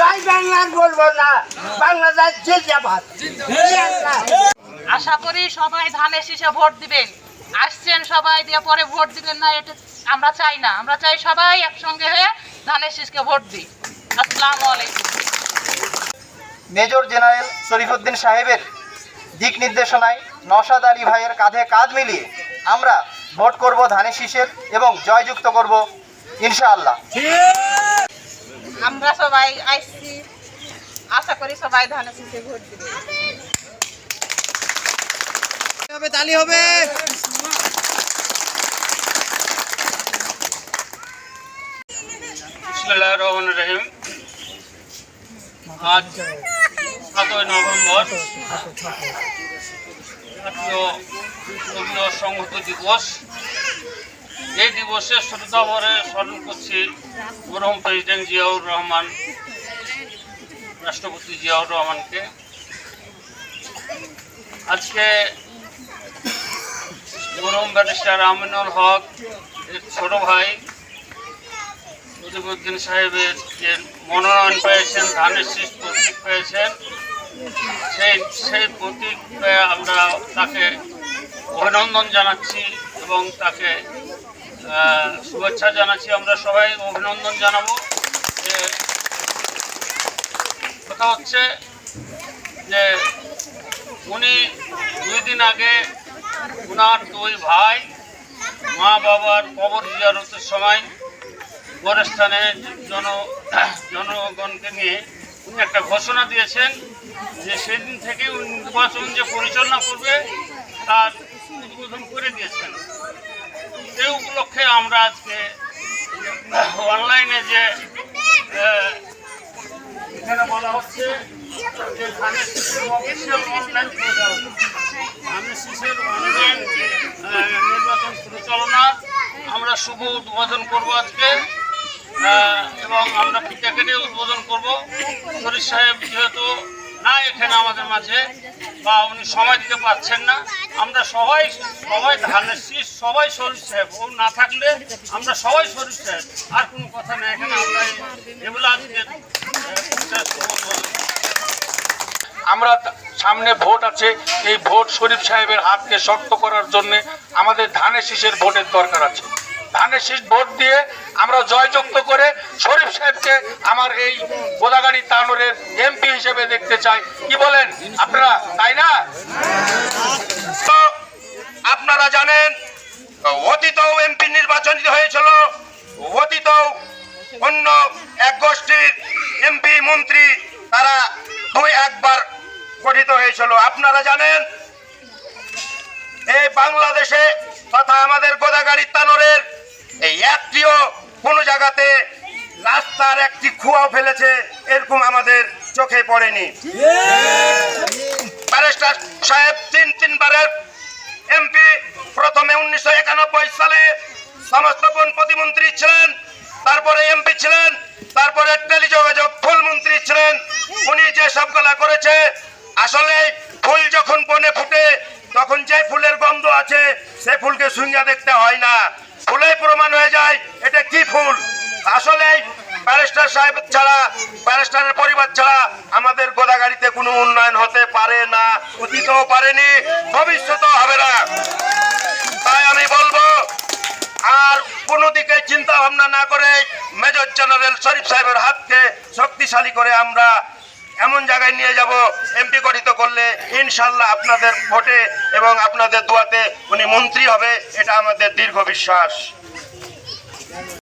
জয় বাংলার বলব না। বাংলাদেশ জিন্দাবাদ। জিন্দাবাদ। আশা করি সবাই ধানের শীষে ভোট দিবেন। আসছেন সবাই দিয়ে পরে ভোট দিবেন না এটা আমরা চাই না। আমরা চাই সবাই একসঙ্গে হয়ে ধানের শীষকে ভোট দিই। আসসালামু আলাইকুম। মেজর জেনারেল শরীফুদ্দিন সাহেবের দিক নির্দেশনায় নওশাদ আলী ভাইয়ের কাঁধে কাঁধ মিলিয়ে আমরা ভোট করব ধানের শীষের এবং জয়যুক্ত করব ইনশাআল্লাহ। আমরা সবাই আসছি আশা করি সবাই ধানের শীষে ভোট দিবে। হবে তালি হবে। রহমান রহিম। আজ সাতই নভেম্বর জাতীয় সংহত দিবস। এই দিবসে শ্রদ্ধা ভরে স্মরণ করছি মরহম প্রেসিডেন্ট জিয়াউর রহমান, রাষ্ট্রপতি জিয়াউর রহমানকে। আজকে মরহম ব্যারিস্টার আমিনুল হক, এর ছোট ভাই মুজিবুদ্দিন সাহেবের যে মনোনয়ন পেয়েছেন, ধানের শীষ প্রতীক পেয়েছেন, সেই সেই প্রতীক আমরা তাকে অভিনন্দন জানাচ্ছি এবং তাকে শুভেচ্ছা জানাচ্ছি আমরা সবাই, অভিনন্দন জানাব। যে কথা হচ্ছে যে উনি দুই দিন আগে ওনার দুই ভাই, মা বাবার কবর জিয়ারতের সময় গোরস্থানে জন, জনগণকে নিয়ে উনি একটা ঘোষণা দিয়েছেন যে সেদিন থেকে উনি নির্বাচন যে পরিচালনা করবে, তার উদ্বোধন করে দিয়েছেন। সেই উপলক্ষে আমরা আজকে অনলাইনে যে এখানে বলা হচ্ছে অনলাইন শীষের অনলাইন নির্বাচন পরিচালনা আমরা শুভ উদ্বোধন করব আজকে এবং আমরা ফিতা উদ্বোধন করব। শরীর সাহেব যেহেতু না এখানে আমাদের মাঝে বা উনি সময় দিতে পারছেন না। আমরা সবাই সবাই ধানের শীষ সবাই শরীর সাহেব ও না থাকলে আমরা সবাই শরীর সাহেব আর কোনো কথা নেই এখানে আমরা এগুলো আজকে। আমরা সামনে ভোট আছে। এই ভোট শরীফ সাহেবের হাতকে শক্ত করার জন্য আমাদের ধানের শীষের ভোটের দরকার আছে। ধানের শীষ ভোট দিয়ে আমরা জয়যুক্ত করে শরীফ সাহেবকে আমার এই গোদাগাড়ি তানোরের এমপি হিসেবে দেখতে চাই। কি বলেন আপনারা, তাই না? আপনারা জানেন, অতীতও এমপি নির্বাচনিত হয়েছিল, অতীতও অন্য এক গোষ্ঠীর এমপি, মন্ত্রী তারা দুই একবার গঠিত হয়েছিল। আপনারা জানেন, এই বাংলাদেশে তথা আমাদের গোদাগাড়ি তানোরের এই একটিও কোনো জায়গাতে রাস্তার একটি খুয়াও ফেলেছে, এরকম আমাদের চোখে পড়েনি। ব্যারিস্টার সাহেব তিন তিনবারের এমপি, প্রথমে উনিশশো একানব্বই সালে সমস্ত বন প্রতিমন্ত্রী ছিলেন, তারপরে এমপি ছিলেন, তারপরে টেলিযোগাযোগ ফুল মন্ত্রী ছিলেন। উনি যে সবগুলা করেছে, আসলে ফুল যখন বনে ফুটে, তখন যে ফুলের গন্ধ আছে, সে ফুলকে সুঙ্গা দেখতে হয় না। ফুলে প্রমাণ হয়ে যায়, এটা কি ফুল? আসলে ব্যারিস্টার সাহেব ছাড়া, ব্যারিস্টারের পরিবার ছাড়া আমাদের গোদাগাড়িতে কোনো উন্নয়ন হতে পারে না অতীতও পারেনি, ভবিষ্যতেও হবে না। তাই আমি বলব, আর কোনো দিকে চিন্তা ভাবনা না করে মেজর জেনারেল শরীফ সাহেবের হাতকে শক্তিশালী করে আমরা এমন জায়গায় নিয়ে যাব এমপি গঠিত করলে ইনশাল্লাহ আপনাদের ভোটে এবং আপনাদের দোয়াতে উনি মন্ত্রী হবে, এটা আমাদের দীর্ঘ বিশ্বাস।